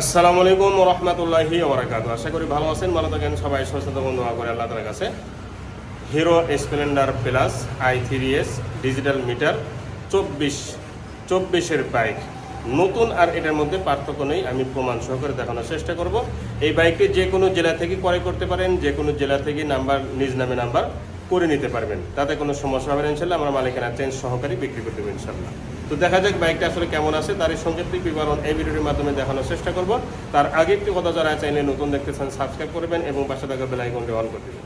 আসসালামু আলাইকুম রহমতুল্লাহি ওবরাকাতু আশা করি ভালো আছেন, ভালো থাকেন সবাই। সুস্থ থাকুন করে আল্লাহ তালার কাছে। Hero Splendor plus I three S digital meter চব্বিশ, চব্বিশের বাইক। নতুন আর এটার মধ্যে পার্থক্য নেই, আমি প্রমাণ সহকারে দেখানোর চেষ্টা করব। এই বাইকটি যে কোনো জেলা থেকে ক্রয় করতে পারেন, যে কোনো জেলা থেকে নাম্বার, নিজ নামে নাম্বার করে নিতে পারবেন। তাতে কোনো সমস্যা হবে না ইনশাল্লাহ আমরা মালিকানা চেঞ্জ সহকারী বিক্রি করে দেবো ইনশাল্লাহ তো দেখা যাক বাইকটা আসলে কেমন আছে। তার সংক্ষিপ্ত বিবরণ এই ভিডিওটির মাধ্যমে দেখানোর চেষ্টা করব। তার আগে একটি কথা যারা চাইলে নতুন দেখতেছেন সাবস্ক্রাইব করবেন এবং পাশে থাকা বেল আইকনটি অন করে দেবেন।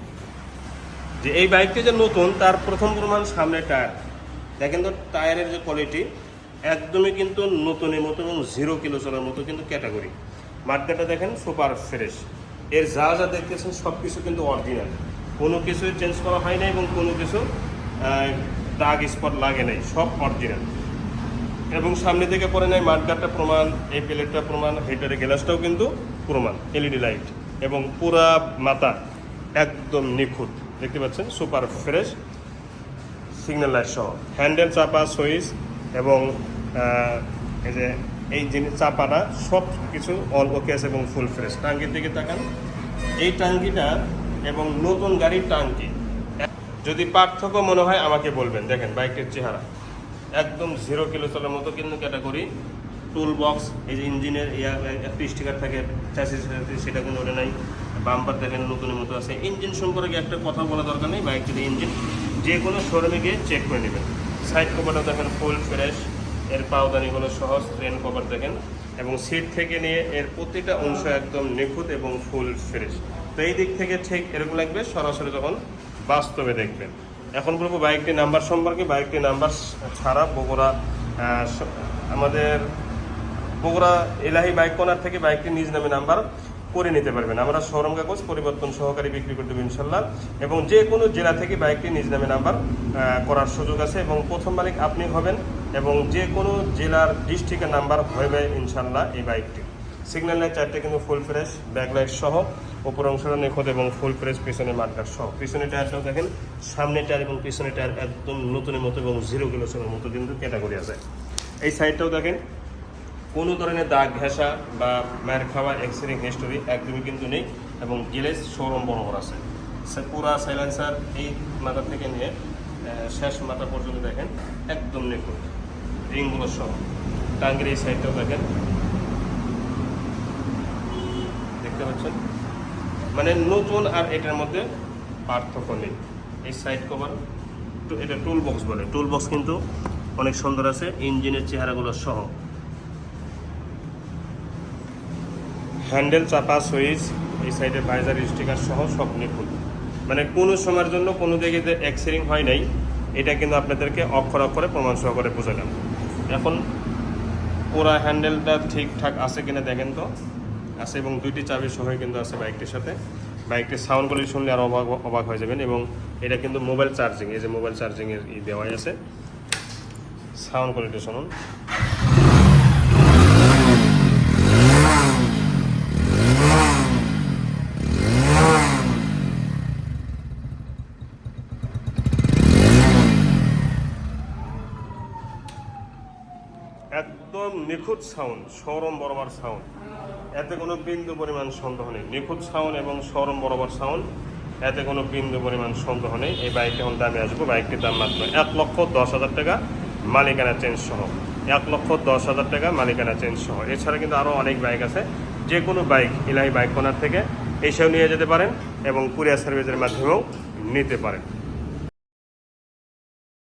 যে এই বাইকটি যে নতুন, তার প্রথম প্রমাণ সামনে টায়ার। দেখেন তো টায়ারের যে কোয়ালিটি একদমই কিন্তু নতুনের মতো এবং জিরো কিলো চলার মতো কিন্তু ক্যাটাগরি মার্কেটটা দেখেন সুপার ফ্রেশ এর যা যা দেখতেছেন সব কিছু কিন্তু অরিজিনাল কোনো কিছুই চেঞ্জ করা হয় নাই এবং কোনো কিছু দাগ স্পট লাগে নাই, সব অরিজিনাল এবং সামনে থেকে পরে নেয় মাঠগাটটা প্রমাণ, এই প্লেটটা প্রমাণ হেটারের গ্লাসটাও কিন্তু প্রমাণ এলইডি লাইট এবং পুরা মাথা একদম নিখুঁত। দেখতে পাচ্ছেন? সুপার ফ্রেশ সিগন্যাল লাইট সহ। হ্যান্ডেল চাপা সুইচ এবং এই যে, এই জিনিস, চাপাটা সব কিছু অল ওকে আছে এবং ফুল ফ্রেশ টাঙ্কির দিকে তাকান। এই টাঙ্কিটা এবং নতুন গাড়ির টাঙ্কি, যদি পার্থক্য মনে হয় আমাকে বলবেন। দেখেন বাইকের চেহারা। একদম জিরো কিলো চলার মতো কিন্তু ক্যাটাগরি টুল বক্স এই যে ইঞ্জিনের একটি স্টিকার থাকে সেটা কিন্তু ওটা নাই। বাম্পার দেখেন নতুনের মতো আছে। ইঞ্জিন সম্পর্কে একটা কথা বলা দরকার নেই, বাইক বাইকের ইঞ্জিন যে কোনো শোরুমে গিয়ে চেক করে নেবেন। সাইড কভারটা দেখেন ফুল ফ্রেশ এর পাওদানিগুলো সহজ ট্রেন কভার দেখেন। এবং সিট থেকে নিয়ে এর প্রতিটা অংশ একদম নিখুঁত এবং ফুল ফ্রেশ তো এই দিক থেকে ঠিক এরকম লাগবে, সরাসরি যখন বাস্তবে দেখবেন। এখন বলব বাইকটি নাম্বার সম্পর্কে বাইকটি নাম্বার ছাড়া বগুড়া আমাদের বগুড়া এলাহি বাইক কর্নার থেকে বাইকটি নিজ নামে নাম্বার করে নিতে পারবেন। আমরা শোরুম কাগজ পরিবর্তন সহকারী বিক্রি করে দেবো ইনশাল্লাহ। এবং যে কোনো জেলা থেকে বাইকটি নিজ নামে নাম্বার করার সুযোগ আছে এবং প্রথম মালিক আপনি হবেন এবং যে কোনো জেলার ডিস্ট্রিক্টের নাম্বার হবে ইনশাল্লাহ এই বাইকটি। সিগন্যাল লাইট চারটে কিন্তু ফুল ফ্রেশ ব্যাকলাইট সহ। ওপর অংশটা নিখুঁত এবং ফুল ফ্রেশ পিছনে মার্কার সহ। পিছনে টায়ারটাও দেখেন, সামনে টায়ার এবং পিছনে টায়ার একদম নতুনের মতো এবং জিরো কিলো চলার মতো কিন্তু ক্যাটাগরি আছে। এই সাইডটাও দেখেন, কোনো ধরনের দাগ, ঘেঁষা বা মায়ের খাওয়া এক্সরে হিস্টোরি একদমই কিন্তু নেই এবং গিলেজ শোরুম বরাবর আছে। পুরা সাইলেন্সার এই মাথা থেকে নিয়ে শেষ মাথা পর্যন্ত দেখেন, একদম নিখুঁত। রিংগুলো সহ। টাঙ্গের এই সাইডটাও দেখেন দেখতে পাচ্ছেন মানে নতুন আর এটার মধ্যে পার্থক্য নেই। এই সাইড কভার এটা টুল বক্স বলে। টুল বক্স কিন্তু অনেক সুন্দর আছে ইঞ্জিনের চেহারাগুলো সহ। হ্যান্ডেল চাপা সুইচ এই সাইডে বাইজার স্টিকার সহ সব নিখুঁত। মানে কোনো সময়ের জন্য কোনো জায়গাতে এক্সিরিং হয় নাই, এটা কিন্তু আপনাদেরকে অক্ষর অক্ষরে প্রমাণ সহকারে বোঝালাম। এখন পুরা হ্যান্ডেলটা ঠিকঠাক আছে কিনা দেখেন তো। আছে এবং দুইটি চাবির সহ কিন্তু আছে বাইকটির সাথে। বাইকটির সাউন্ড কোয়ালিটি শুনলে আরও অবাক অবাক হয়ে যাবেন এবং এটা কিন্তু মোবাইল চার্জিং এই যে মোবাইল চার্জিংয়ের ই দেওয়াই আছে। সাউন্ড কোয়ালিটি শুনুন। একদম নিখুঁত সাউন্ড সরম বরাবর সাউন্ড এতে কোনো বিন্দু পরিমাণ সন্দেহ নেই। নিখুঁত সাউন্ড এবং সরম বরাবর সাউন্ড এতে কোনো বিন্দু পরিমাণ সন্দেহ নেই। এই বাইকটি এখন দামে আসব। বাইকটির দাম মাত্র এক লক্ষ দশ হাজার টাকা, মালিকানা চেঞ্জ সহ। এক লক্ষ দশ হাজার টাকা, মালিকানা চেঞ্জ সহ। এছাড়া কিন্তু আরও অনেক বাইক আছে। যে কোনো বাইক, ইলাহি বাইক কর্নার থেকে এসেও নিয়ে যেতে পারেন এবং কুরিয়ার সার্ভিসের মাধ্যমেও নিতে পারেন।